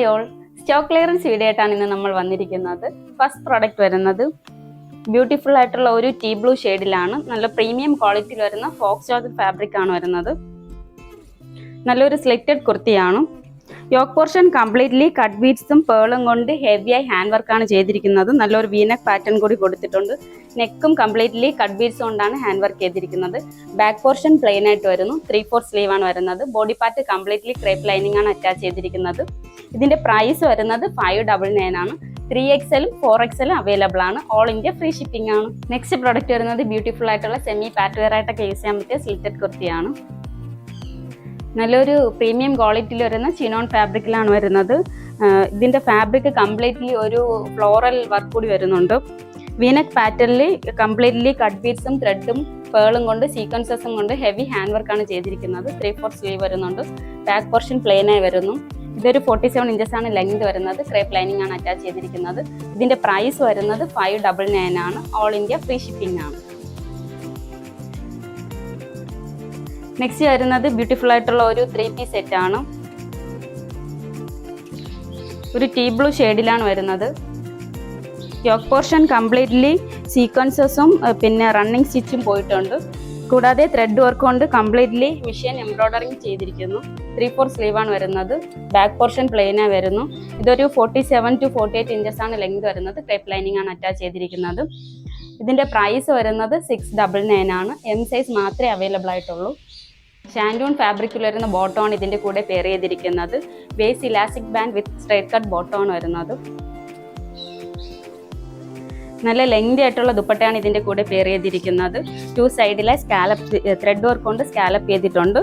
Hi all stock clearance video ആയിട്ടാണ് ഇന്ന് നമ്മൾ വന്നിരിക്കുന്നത്. ഫസ്റ്റ് പ്രോഡക്റ്റ് വരുന്നത് ബ്യൂട്ടിഫുൾ ആയിട്ടുള്ള ഒരു ടീ ബ്ലൂ ഷെയ്ഡിലാണ്. നല്ല പ്രീമിയം ക്വാളിറ്റിയിൽ വരുന്ന ഫോക്സ് ജോർജ് ഫാബ്രിക് ആണ് വരുന്നത്. നല്ലൊരു സ്ലിറ്റഡ് കുർത്തിയാണ്. യോക്ക് പോർഷൻ കംപ്ലീറ്റ്ലി കട്ട് ബീഡ്സും പേളും കൊണ്ട് ഹെവിയായി ഹാൻഡ് വർക്കാണ് ചെയ്തിരിക്കുന്നത്. നല്ലൊരു വീനക് പാറ്റേൺ കൂടി കൊടുത്തിട്ടുണ്ട്. നെക്കും കംപ്ലീറ്റ്ലി കട്ട് ബീഡ്സ് കൊണ്ടാണ് ഹാൻഡ് വർക്ക് ചെയ്തിരിക്കുന്നത്. ബാക്ക് പോർഷൻ പ്ലെയിൻ ആയിട്ട് വരുന്നു. ത്രീ ഫോർ സ്ലീവ് ആണ് വരുന്നത്. Body part completely crepe lining ആണ് അറ്റാച്ച് ചെയ്തിരിക്കുന്നത്. ഇതിന്റെ പ്രൈസ് വരുന്നത് ഫൈവ് ഡബിൾ നയൻ ആണ്. ത്രീ എക്സലും ഫോർ എക്സലും അവൈലബിൾ ആണ്. ഓൾ ഇന്ത്യ ഫ്രീ ഷിപ്പിംഗ് ആണ്. നെക്സ്റ്റ് പ്രോഡക്റ്റ് വരുന്നത് ബ്യൂട്ടിഫുൾ ആയിട്ടുള്ള സെമി പാറ്റ് വെയർ ആയിട്ടൊക്കെ യൂസ് ചെയ്യാൻ പറ്റിയ സ്ലിറ്റഡ് കുർത്തിയാണ് നല്ലൊരു പ്രീമിയം ക്വാളിറ്റിയിൽ വരുന്ന ചിനോൺ ഫാബ്രിക്കിലാണ് വരുന്നത്. ഇതിന്റെ ഫാബ്രിക് കംപ്ലീറ്റ്ലി ഒരു ഫ്ലോറൽ വർക്ക് കൂടി വരുന്നുണ്ട്. വീനക് പാറ്റേണിൽ കംപ്ലീറ്റ്ലി കട്ട് ബീറ്റ്സും ത്രെഡും പേളും കൊണ്ട് സീക്വൻസസും കൊണ്ട് ഹെവി ഹാൻഡ് വർക്കാണ് ചെയ്തിരിക്കുന്നത്. ത്രീ ഫോർ സ്ലീവ് വരുന്നുണ്ട്. ബാക്ക് പോർഷൻ പ്ലെയിനായി വരുന്നു. ഇതൊരു ഫോർട്ടി സെവൻ ഇഞ്ചസ് ആണ് ലെങ്ത് വരുന്നത്. ക്രേപ്പ് ലൈനിങ് ആണ് അറ്റാച്ച് ചെയ്തിരിക്കുന്നത്. ഇതിന്റെ പ്രൈസ് വരുന്നത് ഫൈവ് ഡബിൾ നയൻ ആണ്. ഓൾ ഇന്ത്യ ഫ്രീ ഷിപ്പിംഗ് ആണ്. നെക്സ്റ്റ് വരുന്നത് ബ്യൂട്ടിഫുൾ ആയിട്ടുള്ള ഒരു ത്രീ പീസ് സെറ്റ് ആണ്. ഒരു ടീ ബ്ലൂ ഷെയ്ഡിലാണ് വരുന്നത്. യോക്ക് പോർഷൻ കംപ്ലീറ്റ്ലി സീക്വൻസസും പിന്നെ റണ്ണിങ് സ്റ്റിച്ചും പോയിട്ടുണ്ട്. കൂടാതെ ത്രെഡ് വർക്ക് കൊണ്ട് കംപ്ലീറ്റ്ലി മെഷീൻ എംബ്രോയ്ഡറിങ് ചെയ്തിരിക്കുന്നു. ത്രീ ഫോർ സ്ലീവ് ആണ് വരുന്നത്. ബാക്ക് പോർഷൻ പ്ലെയിനായി വരുന്നു. ഇതൊരു forty seven to forty eight inches ആണ് ലെങ്ത് വരുന്നത്. ക്രേപ്പ് ലൈനിങ് ആണ് അറ്റാച്ച് ചെയ്തിരിക്കുന്നത്. ഇതിന്റെ പ്രൈസ് വരുന്നത് സിക്സ് ഡബിൾ നയൻ ആണ്. എം സൈസ് മാത്രമേ അവൈലബിൾ ആയിട്ടുള്ളൂ. ഷാൻഡൂൺ ഫാബ്രിക്കിൽ വരുന്ന ബോട്ടോൺ ഇതിന്റെ കൂടെ പെയർ ചെയ്തിരിക്കുന്നത്. Base elastic band with straight cut bottom വരുന്നത്. നല്ല ലെങ്തി ആയിട്ടുള്ള ദുപ്പട്ടയാണ് ഇതിന്റെ കൂടെ പെയർ ചെയ്തിരിക്കുന്നത്. ടു സൈഡിലെ സ്കാലപ്പ് ത്രെഡ് വർക്ക് കൊണ്ട് സ്കാലപ്പ് ചെയ്തിട്ടുണ്ട്.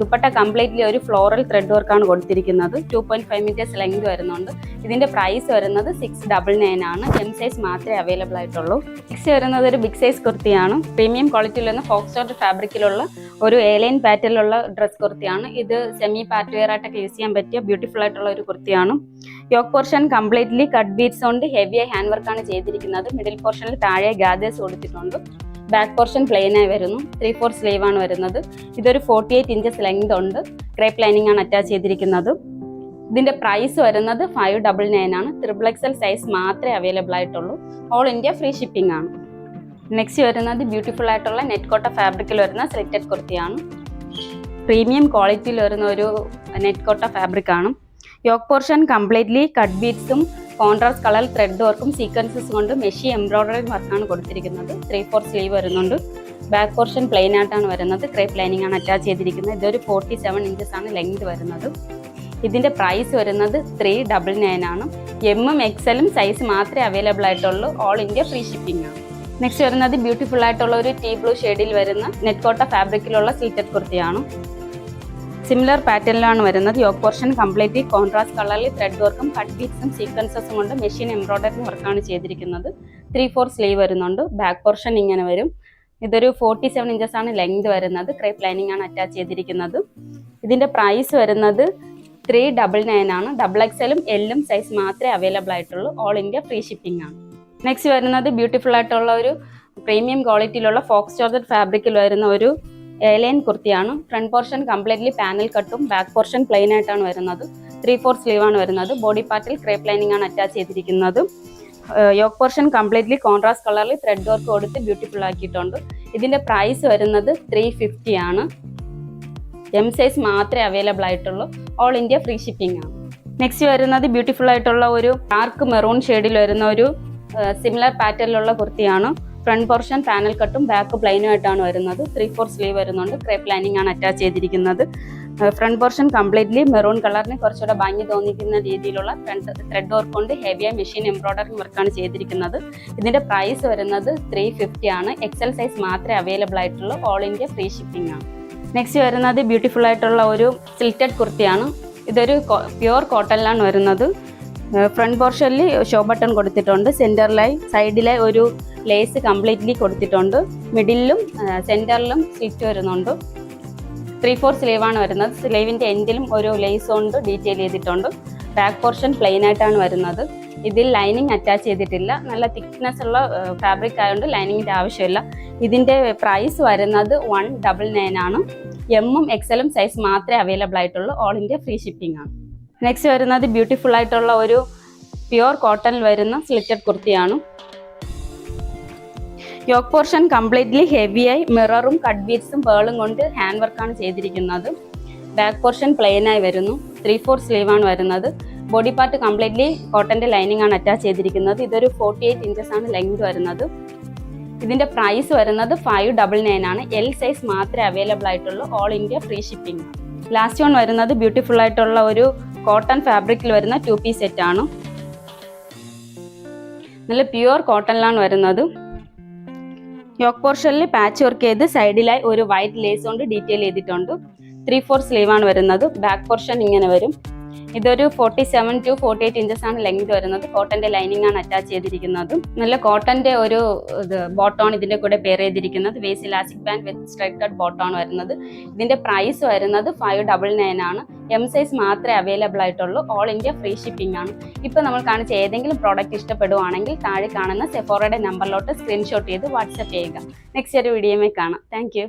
ദുപ്പട്ട കംപ്ലീറ്റ്ലി ഒരു ഫ്ലോറൽ ത്രെഡ് വർക്കാണ് കൊടുത്തിരിക്കുന്നത്. Two point five metres length വരുന്നുണ്ട്. ഇതിന്റെ പ്രൈസ് വരുന്നത് സിക്സ് ഡബിൾ നയൻ ആണ്. എം സൈസ് മാത്രമേ അവൈലബിൾ ആയിട്ടുള്ളൂ. സിക്സ് വരുന്നത് ഒരു ബിഗ് സൈസ് കുർത്തിയാണ് പ്രീമിയം ക്വാളിറ്റിയിൽ വരുന്ന ഫോക്സ് ഫാബ്രിക്കിലുള്ള ഒരു ഏലൈൻ പാറ്റേണിലുള്ള ഡ്രസ് കുർത്തിയാണ് ഇത് സെമി പാർട്ട് വെയർ ആയിട്ടൊക്കെ യൂസ് ചെയ്യാൻ പറ്റിയ ബ്യൂട്ടിഫുൾ ആയിട്ടുള്ള ഒരു കുർത്തിയാണ് yoke portion completely cut beads കൊണ്ട് ഹെവിയായി ഹാൻഡ് വർക്കാണ് ചെയ്തിരിക്കുന്നത്. മിഡിൽ പോർഷനിൽ താഴെ ഗാദേഴ്സ് കൊടുത്തിട്ടുണ്ട്. ബാക്ക് പോർഷൻ പ്ലെയിൻ ആയി വരുന്നു. ത്രീ ഫോർ സ്ലീവ് ആണ് വരുന്നത്. ഇതൊരു ഫോർട്ടി എയ്റ്റ് ഇഞ്ചസ് ലെങ്ത് ഉണ്ട്. ക്രേപ്പ് ലൈനിങ് ആണ് അറ്റാച്ച് ചെയ്തിരിക്കുന്നത്. ഇതിന്റെ പ്രൈസ് വരുന്നത് ഫൈവ് ഡബിൾ നയൻ ആണ്. ത്രിബിൾ എക്സൽ സൈസ് മാത്രമേ അവൈലബിൾ ആയിട്ടുള്ളൂ. ഓൾ ഇന്ത്യ ഫ്രീ ഷിപ്പിംഗ് ആണ്. നെക്സ്റ്റ് വരുന്നത് ബ്യൂട്ടിഫുൾ ആയിട്ടുള്ള നെറ്റ് കോട്ട ഫാബ്രിക്കിൽ വരുന്ന സെലക്റ്റഡ് കുർത്തിയാണ് പ്രീമിയം ക്വാളിറ്റിയിൽ വരുന്ന ഒരു നെറ്റ് കോട്ട ഫാബ്രിക് ആണ് യോക്ക് പോർഷൻ കംപ്ലീറ്റ്ലി കട്ട് ബീഡ്സും കോൺട്രാസ്റ്റ് കളർ ത്രെഡ് വർക്കും സീക്വൻസസ് കൊണ്ട് മെഷി എംബ്രോയ്ഡറി വർക്കാണ് കൊടുത്തിരിക്കുന്നത്. ത്രീ ഫോർ സ്ലീവ് വരുന്നുണ്ട്. ബാക്ക് പോർഷൻ പ്ലെയിൻ ആയിട്ടാണ് വരുന്നത്. ക്രേപ്പ് ലൈനിങ് ആണ് അറ്റാച്ച് ചെയ്തിരിക്കുന്നത്. ഇതൊരു ഫോർട്ടി സെവൻ ഇഞ്ചസ് ആണ് ലെങ്ത് വരുന്നത്. ഇതിന്റെ പ്രൈസ് വരുന്നത് ത്രീ ഡബിൾ നയൻ ആണ്. എമ്മും എക്സലും സൈസ് മാത്രമേ അവൈലബിൾ ആയിട്ടുള്ളൂ. ഓൾ ഇന്ത്യ ഫ്രീ ഷിപ്പിംഗ് ആണ്. നെക്സ്റ്റ് വരുന്നത് ബ്യൂട്ടിഫുൾ ആയിട്ടുള്ള ഒരു ടീ ബ്ലൂ ഷെയ്ഡിൽ വരുന്ന നെറ്റ് കോട്ട ഫാബ്രിക്കിലുള്ള സീറ്റഡ് കുർത്തിയാണ് സിമിലർ പാറ്റേണിലാണ് വരുന്നത്. യോക്ക് പോർഷൻ കംപ്ലീറ്റ്ലി കോൺട്രാസ്റ്റ് കളറിൽ ത്രെഡ് വർക്കും കട്ട് ബീറ്റ്സും സീക്വൻസസും കൊണ്ട് മെഷീൻ എംബ്രോയിഡറി വർക്കാണ് ചെയ്തിരിക്കുന്നത്. ത്രീ ഫോർ സ്ലീവ് വരുന്നുണ്ട്. ബാക്ക് പോർഷൻ ഇങ്ങനെ വരും. ഇതൊരു ഫോർട്ടി സെവൻ ഇഞ്ചസ് ആണ് ലെങ്ത് വരുന്നത്. ക്രേപ്പ് ലൈനിങ് ആണ് അറ്റാച്ച് ചെയ്തിരിക്കുന്നത്. ഇതിന്റെ പ്രൈസ് വരുന്നത് ത്രീ ഡബിൾ നയൻ ആണ്. ഡബിൾ എക്സലും എല്ലും സൈസ് മാത്രമേ അവൈലബിൾ ആയിട്ടുള്ളൂ. ഓൾ ഇന്ത്യ ഫ്രീ ഷിപ്പിംഗ് ആണ്. നെക്സ്റ്റ് വരുന്നത് ബ്യൂട്ടിഫുൾ ആയിട്ടുള്ള ഒരു പ്രീമിയം ക്വാളിറ്റിയിലുള്ള ഫോക്സ് ചോർജറ്റ് ഫാബ്രിക്കിൽ വരുന്ന ഒരു ഏലൈൻ കുർത്തിയാണ്. ഫ്രണ്ട് പോർഷൻ കംപ്ലീറ്റ്ലി പാനൽ കട്ടും ബാക്ക് പോർഷൻ പ്ലെയിൻ ആയിട്ടാണ് വരുന്നത്. ത്രീ ഫോർ സ്ലീവ് ആണ് വരുന്നത്. ബോഡി പാർട്ടിൽ ക്രേപ്പ് ലൈനിങ് ആണ് അറ്റാച്ച് ചെയ്തിരിക്കുന്നത്. യോക്ക് പോർഷൻ കംപ്ലീറ്റ്ലി കോൺട്രാസ്റ്റ് കളറിൽ ത്രെഡ് വർക്ക് കൊടുത്ത് ബ്യൂട്ടിഫുൾ ആക്കിയിട്ടുണ്ട്. ഇതിന്റെ പ്രൈസ് വരുന്നത് ത്രീ ഫിഫ്റ്റി ആണ്. എം സൈസ് മാത്രമേ അവൈലബിൾ ആയിട്ടുള്ളൂ. ഓൾ ഇന്ത്യ ഫ്രീ ഷിപ്പിംഗ് ആണ്. നെക്സ്റ്റ് വരുന്നത് ബ്യൂട്ടിഫുൾ ആയിട്ടുള്ള ഒരു ഡാർക്ക് മെറൂൺ ഷെയ്ഡിൽ വരുന്ന ഒരു സിമിലർ പാറ്റേണിലുള്ള കുർത്തിയാണ്. ഫ്രണ്ട് പോർഷൻ പാനൽ കട്ടും ബാക്ക് പ്ലെയിനും ആയിട്ടാണ് വരുന്നത്. ത്രീ ഫോർ സ്ലീവ് വരുന്നുണ്ട്. ക്രേപ്പ് ലൈനിങ് ആണ് അറ്റാച്ച് ചെയ്തിരിക്കുന്നത്. ഫ്രണ്ട് പോർഷൻ കംപ്ലീറ്റ്ലി മെറൂൺ കളറിന് കുറച്ചുകൂടെ ഭംഗി തോന്നിക്കുന്ന രീതിയിലുള്ള ഫ്രണ്ട് ത്രെഡ് വർക്ക് കൊണ്ട് ഹെവിയായ മെഷീൻ എംബ്രോയ്ഡറി വർക്കാണ് ചെയ്തിരിക്കുന്നത്. ഇതിന്റെ പ്രൈസ് വരുന്നത് ത്രീ ഫിഫ്റ്റി ആണ്. എക്സൽ സൈസ് മാത്രമേ അവൈലബിൾ ആയിട്ടുള്ളൂ. ഓൾ ഇന്ത്യ ഫ്രീ ഷിപ്പിംഗ് ആണ്. നെക്സ്റ്റ് വരുന്നത് ബ്യൂട്ടിഫുൾ ആയിട്ടുള്ള ഒരു സിൽറ്റഡ് കുർത്തിയാണ് ഇതൊരു പ്യുവർ കോട്ടണിലാണ് വരുന്നത്. ഫ്രണ്ട് പോർഷനിൽ ഷോ ബട്ടൺ കൊടുത്തിട്ടുണ്ട്. സെന്ററിലായി സൈഡിലെ ഒരു ലേസ് കംപ്ലീറ്റ്ലി കൊടുത്തിട്ടുണ്ട്. മിഡിലും സെന്ററിലും സ്ലിറ്റ് വരുന്നുണ്ട്. ത്രീ ഫോർ സ്ലീവാണ് വരുന്നത്. സ്ലീവിന്റെ എൻഡിലും ഒരു ലേസ് കൊണ്ട് ഡീറ്റെയിൽ ചെയ്തിട്ടുണ്ട്. ബാക്ക് പോർഷൻ പ്ലെയിൻ ആയിട്ടാണ് വരുന്നത്. ഇതിൽ ലൈനിങ് അറ്റാച്ച് ചെയ്തിട്ടില്ല. നല്ല തിക്നെസ് ഉള്ള ഫാബ്രിക് ആയതുകൊണ്ട് ലൈനിങ്ങിന്റെ ആവശ്യമില്ല. ഇതിന്റെ പ്രൈസ് വരുന്നത് വൺ ഡബിൾ നയൻ ആണ്. എമ്മും എക്സലും സൈസ് മാത്രമേ അവൈലബിൾ ആയിട്ടുള്ളൂ. ഓൾ ഇന്ത്യ ഫ്രീ ഷിപ്പിംഗ് ആണ്. നെക്സ്റ്റ് വരുന്നത് ബ്യൂട്ടിഫുൾ ആയിട്ടുള്ള ഒരു പ്യുവർ കോട്ടണിൽ വരുന്ന സ്ലിറ്റഡ് കുർത്തിയാണ് യോക്ക് പോർഷൻ കംപ്ലീറ്റ്ലി ഹെവിയായി മിററും കട്ട് ബീറ്റ്സും പേളും കൊണ്ട് ഹാൻഡ് വർക്കാണ് ചെയ്തിരിക്കുന്നത്. ബാക്ക് പോർഷൻ പ്ലെയിനായി വരുന്നു. ത്രീ ഫോർ സ്ലീവാണ് വരുന്നത്. ബോഡി പാർട്ട് കംപ്ലീറ്റ്ലി കോട്ടന്റെ ലൈനിങ് ആണ് അറ്റാച്ച് ചെയ്തിരിക്കുന്നത്. ഇതൊരു ഫോർട്ടി എയ്റ്റ് ഇഞ്ചസ് ആണ് ലെങ്ത് വരുന്നത്. ഇതിന്റെ പ്രൈസ് വരുന്നത് ഫൈവ് ഡബിൾ നയൻ ആണ്. എൽ സൈസ് മാത്രമേ അവൈലബിൾ ആയിട്ടുള്ളൂ. All India free shipping last one വരുന്നത് ബ്യൂട്ടിഫുൾ ആയിട്ടുള്ള ഒരു കോട്ടൺ ഫാബ്രിക്കിൽ വരുന്ന ടു പീസ് സെറ്റ് ആണ്. നല്ല പ്യുവർ കോട്ടണിലാണ് വരുന്നത്. യോക്ക് പോർഷനിൽ പാച്ച് വർക്ക് ചെയ്ത് സൈഡിലായി ഒരു വൈറ്റ് ലേസ് കൊണ്ട് ഡീറ്റെയിൽ ചെയ്തിട്ടുണ്ട്. ത്രീ ഫോർ സ്ലീവ് ആണ് വരുന്നത്. ബാക്ക് പോർഷൻ ഇങ്ങനെ വരും. ഇതൊരു forty seven to forty eight inches ആണ് ലെങ്ത് വരുന്നത്. കോട്ടന്റെ ലൈനിങ് ആണ് അറ്റാച്ച് ചെയ്തിരിക്കുന്നത്. നല്ല കോട്ടന്റെ ഒരു ഇത് ബോട്ടോൺ ഇതിന്റെ കൂടെ പെയർ ചെയ്തിരിക്കുന്നത്. Waist elastic band with straight cut bottom വരുന്നത്. ഇതിന്റെ പ്രൈസ് വരുന്നത് ഫൈവ് ഡബിൾ നയൻ ആണ്. എം സൈസ് മാത്രമേ അവൈലബിൾ ആയിട്ടുള്ളൂ. ഓൾ ഇന്ത്യ ഫ്രീ ഷിപ്പിംഗ് ആണ്. ഇപ്പോൾ നമ്മൾ കാണിച്ച ഏതെങ്കിലും പ്രോഡക്റ്റ് ഇഷ്ടപ്പെടുവാണെങ്കിൽ താഴെ കാണുന്ന സെഫോറയുടെ നമ്പറിലോട്ട് സ്ക്രീൻഷോട്ട് ചെയ്ത് വാട്സപ്പ് ചെയ്യുക. നെക്സ്റ്റ് ഒരു വീഡിയോ കാണാം. താങ്ക്